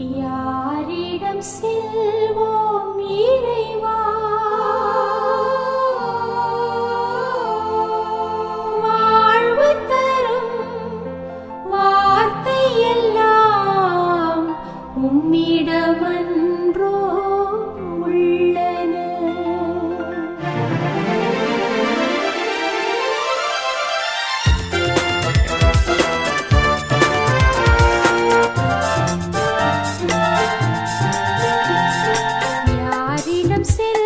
யாரிடம் செல்வோம் இறைவா? வாழ்வு தரும் வார்த்தை எல்லாம் உம்மிடமன் I'm sitting.